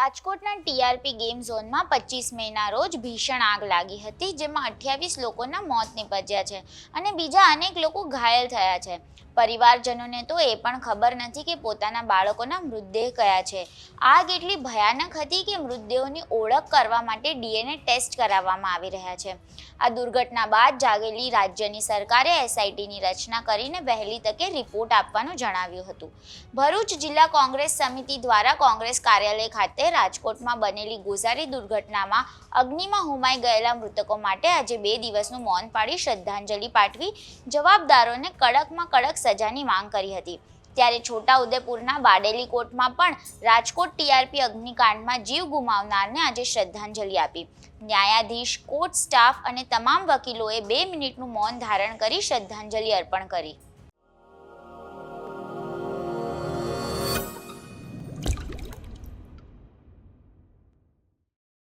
રાજકોટના TRP game ઝોનમાં પચીસ મેના રોજ ભીષણ આગ લાગી હતી, જેમાં અઠ્યાવીસ લોકોના મોત નીપજ્યા છે અને બીજા અનેક લોકો ઘાયલ થયા છે. પરિવારજનોને તો એ પણ ખબર નથી કે પોતાના બાળકોના મૃતદેહ કયા છે. આગ એટલી ભયાનક હતી કે મૃતદેહોની ઓળખ કરવા માટે ડીએનએ ટેસ્ટ કરાવવામાં આવી રહ્યા છે. આ દુર્ઘટના બાદ જાગેલી રાજ્યની સરકારે એસઆઈટીની રચના કરીને વહેલી તકે રિપોર્ટ આપવાનું જણાવ્યું હતું. ભરૂચ જિલ્લા કોંગ્રેસ સમિતિ દ્વારા કોંગ્રેસ કાર્યાલય ખાતે રાજકોટમાં બનેલી ગોઝારી દુર્ઘટનામાં અગ્નિમાં હોમાઈ ગયેલા મૃતકો માટે આજે બે દિવસનું મૌન પાડી શ્રદ્ધાંજલિ પાઠવી જવાબદારોને કડકમાં કડક સજાની માંગ કરી હતી. ત્યારે છોટા ઉદેપુરના બાડેલી કોર્ટમાં પણ રાજકોટ ટીઆરપી અગ્નિકાંડમાં જીવ ગુમાવનારને આજે શ્રદ્ધાંજલિ આપી. ન્યાયાધીશ, કોર્ટ સ્ટાફ અને તમામ વકીલોએ બે મિનિટનું મૌન ધારણ કરી શ્રદ્ધાંજલિ અર્પણ કરી.